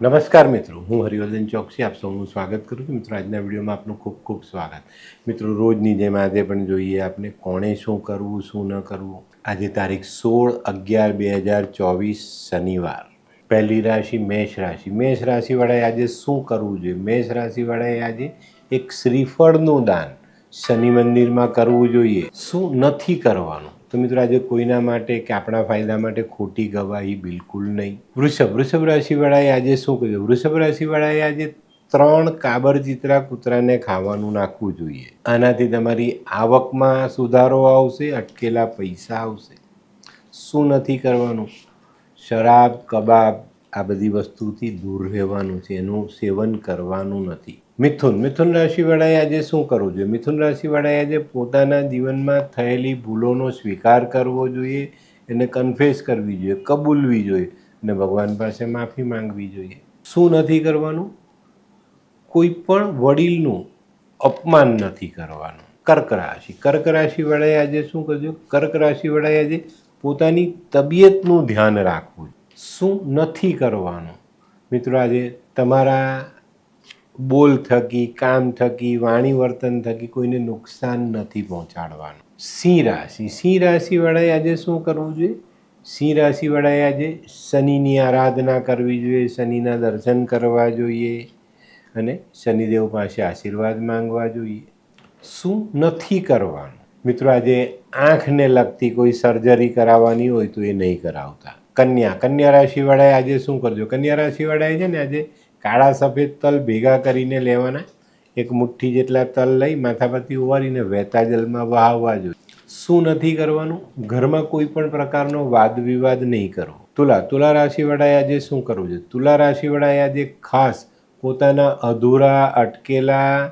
નમસ્કાર મિત્રો, હું હરિવર્ધન ચોકસી, આપ સૌનું સ્વાગત કરું છું. મિત્રો, આજના વિડીયોમાં આપનું ખૂબ ખૂબ સ્વાગત. મિત્રો, રોજની જેમ આજે પણ જોઈએ આપણે કોણે શું કરવું, શું ન કરવું. આજે તારીખ સોળ અગિયાર બે હજાર ચોવીસ શનિવાર. પહેલી રાશિ મેષ રાશિ. મેષ રાશિવાળાએ આજે શું કરવું જોઈએ? મેષ રાશિવાળાએ આજે એક શ્રીફળનું દાન શનિ મંદિરમાં કરવું જોઈએ. શું નથી કરવાનું? તો મિત્રો આજે કોઈના માટે કે આપણા ફાયદા માટે ખોટી ગવાહી બિલકુલ નહીં. વૃષભ વૃષભ રાશિવાળાએ આજે શું કર્યું? વૃષભ રાશિવાળાએ આજે ત્રણ કાબર ચિત્રા કૂતરાને ખાવાનું નાખવું જોઈએ. આનાથી તમારી આવકમાં સુધારો આવશે, અટકેલા પૈસા આવશે. શું નથી કરવાનું? શરાબ, કબાબ આ બધી વસ્તુથી દૂર રહેવાનું છે, એનું સેવન કરવાનું નથી. મિથુન. મિથુન રાશિવાળાએ આજે શું કરવું જોઈએ? મિથુન રાશિવાળાએ આજે પોતાના જીવનમાં થયેલી ભૂલોનો સ્વીકાર કરવો જોઈએ, એને કન્ફેસ કરવી જોઈએ, કબૂલવી જોઈએ અને ભગવાન પાસે માફી માંગવી જોઈએ. શું નથી કરવાનું? કોઈ પણ વડીલનું અપમાન નથી કરવાનું. કર્ક રાશિ. કર્ક રાશિવાળાએ આજે શું કરજો કર્ક રાશિવાળાએ આજે પોતાની તબિયતનું ધ્યાન રાખવું. શું નથી કરવાનું? મિત્રો, આજે તમારા બોલ થકી, કામ થકી, વાણી વર્તન થકી કોઈને નુકસાન નથી પહોંચાડવાનું. સિંહ રાશિ. સિંહ રાશિવાળાએ આજે શું કરવું જોઈએ? સિંહ રાશિવાળાએ આજે શનિની આરાધના કરવી જોઈએ, શનિના દર્શન કરવા જોઈએ અને શનિદેવ પાસે આશીર્વાદ માંગવા જોઈએ. શું નથી કરવાનું? મિત્રો, આજે આંખને લગતી કોઈ સર્જરી કરાવવાની હોય તો એ નહીં કરાવતા. કન્યા. કન્યા રાશિવાળાએ આજે શું કરજો? કન્યા રાશિવાળાએ છે ને આજે કાળા સફેદ તલ ભેગા કરીને લેવાના. એક મુઠ્ઠી જેટલા તલ લઈ માથા પરથી ઉવારીને વહેતા જલમાં વહાવવા જોઈએ. શું નથી કરવાનું? ઘરમાં કોઈ પણ પ્રકારનો વાદ વિવાદ નહીં કરવો તુલા તુલા રાશિવાળાએ આજે શું કરવું જોઈએ? તુલા રાશિવાળાએ આજે ખાસ પોતાના અધૂરા, અટકેલા,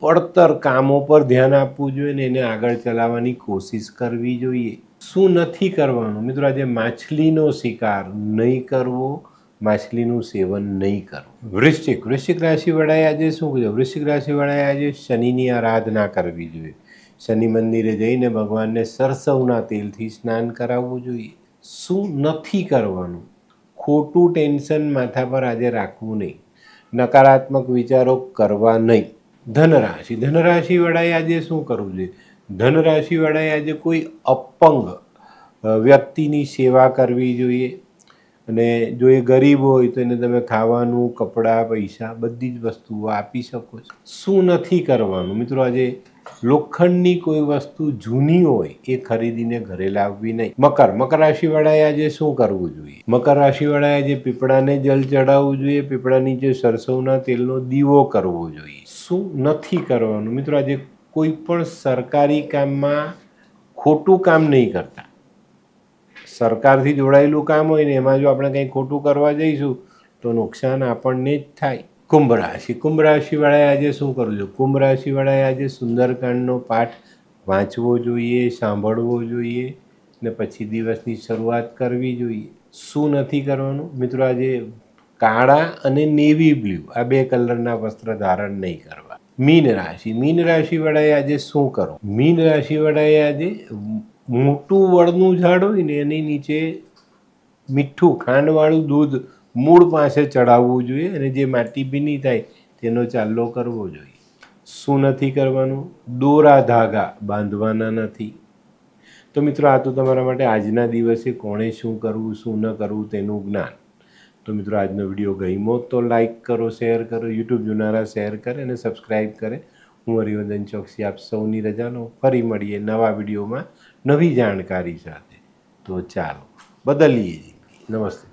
પડતર કામો પર ધ્યાન આપવું જોઈએ ને એને આગળ ચલાવવાની કોશિશ કરવી જોઈએ. શું નથી કરવાનું? મિત્રો, આજે માછલીનો શિકાર નહીં કરવો. માછલીનું સેવન નહીં કરવું વૃશ્ચિક વૃશ્ચિક રાશિવાળાએ આજે શું કર્યું? વૃશ્ચિક રાશિવાળાએ આજે શનિની આરાધના કરવી જોઈએ. શનિ મંદિરે જઈને ભગવાનને સરસવના તેલથી સ્નાન કરાવવું જોઈએ. શું નથી કરવાનું? ખોટું ટેન્શન માથા પર આજે રાખવું નહીં. નકારાત્મક વિચારો કરવા નહીં. ધનરાશિ, ધનરાશિવાળાએ આજે શું કરવું જોઈએ? ધનરાશિવાળાએ આજે કોઈ અપંગ વ્યક્તિની સેવા કરવી જોઈએ. અને જો એ ગરીબ હોય તો એને તમે ખાવાનું, કપડાં, પૈસા બધી જ વસ્તુઓ આપી શકો છો. શું નથી કરવાનું? મિત્રો, આજે લોખંડની કોઈ વસ્તુ જૂની હોય એ ખરીદીને ઘરે લાવવી નહીં. મકર મકર રાશિવાળાએ આજે શું કરવું જોઈએ? મકર રાશિવાળાએ આજે પીપળાને જલ ચડાવવું જોઈએ, પીપળા નીચે સરસવના તેલનો દીવો કરવો જોઈએ. શું નથી કરવાનું? મિત્રો, આજે કોઈ પણ સરકારી કામમાં ખોટું કામ નહીં કરતા. સરકારથી જોડાયેલું કામ હોય ને એમાં જો આપણે કંઈ ખોટું કરવા જઈશું, તો નુકસાન આપણને જ થાય. કુંભ રાશિ. કુંભ રાશિવાળાએ આજે શું કરવું જોઈએ કુંભ રાશિવાળાએ આજે સુંદરકાંડનો પાઠ વાંચવો જોઈએ, સાંભળવો જોઈએ ને પછી દિવસની શરૂઆત કરવી જોઈએ. શું નથી કરવાનું? મિત્રો, આજે કાળા અને નેવી બ્લુ આ બે કલરના વસ્ત્ર ધારણ નહીં કરવા. મીન રાશિ. મીન રાશિવાળાએ આજે શું કરવું મીન રાશિવાળાએ આજે મોટું વળનું ઝાડ હોય ને એની નીચે મીઠું ખાંડવાળું દૂધ મૂળ પાસે ચડાવવું જોઈએ અને જે માટી ભીની થાય તેનો ચાલ્લો કરવો જોઈએ. શું નથી કરવાનું? દોરા ધાગા બાંધવાના નથી. તો મિત્રો, આ તો તમારા માટે આજના દિવસે કોણે શું કરવું, શું ન કરવું તેનું જ્ઞાન. તો મિત્રો, આજનો વીડિયો ગમ્યો તો લાઈક કરો, શેર કરો, યુટ્યુબ જોનારા શેર કરે અને સબસ્ક્રાઈબ કરે. હું હરિવંદન ચોકસી આપ સૌની રજાનો ફરી મળીએ નવા વિડીયોમાં નવી જાણકારી સાથે. તો ચાલો, બદલીએ નમસ્તે.